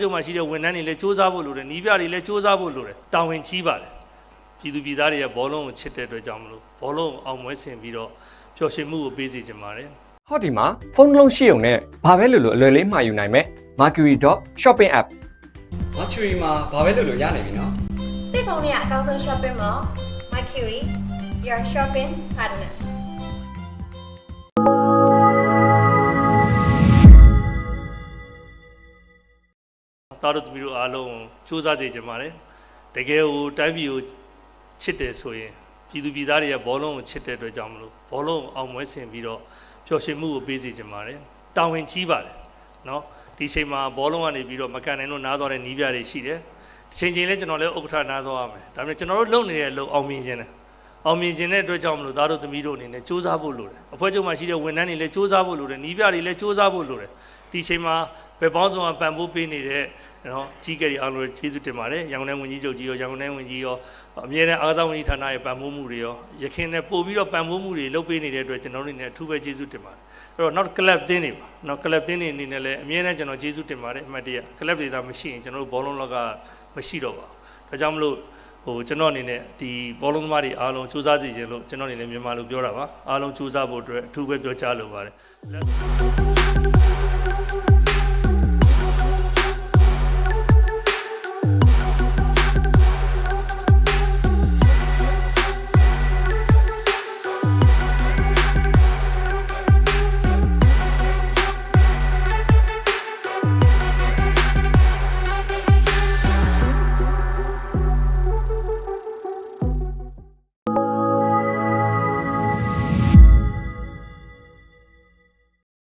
ချုပ်မှာရှိတဲ့ဝန်ထမ်းတွေလည်းစူးစမ်းဖို့လိုတယ်နီးပြတွေလည်းစူးစမ်းဖို့လိုတယ်တာဝန်ကြီးပါတယ်ပြည်သူပြည်သားတွေကဘောလုံးကိုချစ်တဲ့အတွက်ကြောင့်မလို့ဘောလုံးကိုအောင်ပွဲဆင်ပြီးတော့ပျော်ရွှင်မှုကိုပေးစေချင်ပါတယ်ဟောဒီမှာဖုန်းတစ်လုံးရှိုံနဲ့ဘာပဲလို့လို့အလွယ်လေးမှာယူနိုင်မဲ့ mercury.shopping app mercury မှာဘာပဲလို့လို့ရနိုင်ပြီနော်တိတ်ဖုန်းနဲ့အကောင့်ဆုံး shopping mall Mercury your shopping partner သားတို့သမီးတို့အားလုံးစူးစမ်းစေချင်ပါတယ်တကယ်ကိုတိုင်းပြည်ကိုချစ်တယ်ဆိုရင်ပြည်သူပြည်သားတွေကဘောလုံးကိုချစ်တဲ့အတွက်ကြောင့်မလို့ဘောလုံးကိုအောင်ပွဲဆင်ပြီးတော့ပျော်ရွှင်မှုကိုပေးစေချင်ပါတယ်တာဝန်ကြီးပါတယ်နော်ဒီချိန်မှာဘောလုံးကနေပြီးတော့မကန်နိုင်လို့နားသွားတဲ့နီးပြတွေရှိတယ်ဒီချိန်ချင်းလဲကျွန်တော်လည်းဥက္ကဋ္ဌနားသွားရမယ်ဒါပေမဲ့ကျွန်တော်တို့လုပ်နေတဲ့အလုပ်အောင်မြင်ခြင်းတယ်အောင်မြင်ခြင်းတဲ့အတွက်ကြောင့်မလို့သားတို့သမီးတို့အနေနဲ့စူးစမ်းဖို့လိုတယ်အဖွဲ့ချုပ်မှာရှိတဲ့ဝန်ထမ်းတွေလည်းစူးစမ်းဖို့လိုတယ်နီးပြတွေလည်းစူးစမ်းဖို့လိုတယ်ဒီချိန်မှာဘယ်ပေါင်းဆောင်ပံ့ပိုးပေးနေတဲ့ နော်ကြီးကယ်တွေအားလုံးကျေးဇူးတင်ပါတယ်ရန်ကုန်တိုင်းဝန်ကြီးချုပ်ကြီးရောရန်ကုန်တိုင်းဝန်ကြီးရောအမြဲတမ်းအားကစားဝန်ကြီးဌာနရဲ့ပံ့ပိုးမှုတွေရောရခင်နဲ့ပို့ပြီးတော့ပံ့ပိုးမှုတွေလုပ်ပေးနေတဲ့အတွက်ကျွန်တော်တို့အနေနဲ့အထူးပဲကျေးဇူးတင်ပါတယ်အဲ့တော့နောက် club တင်းတွေပါနော် club တင်းတွေအနေနဲ့လည်းအမြဲတမ်းကျွန်တော်ကျေးဇူးတင်ပါတယ်အမှတ်တရ club တွေသာမရှိရင်ကျွန်တော်တို့ဘောလုံးလောကမရှိတော့ပါဘူးဒါကြောင့်မလို့ဟိုကျွန်တော်အနေနဲ့ဒီဘောလုံးသမားတွေအားလုံးစူးစမ်းစီခြင်းလို့ကျွန်တော်အနေနဲ့မြန်မာလိုပြောတာပါအားလုံးစူးစမ်းဖို့အတွက်အထူးပဲပြောကြားလိုပါတယ်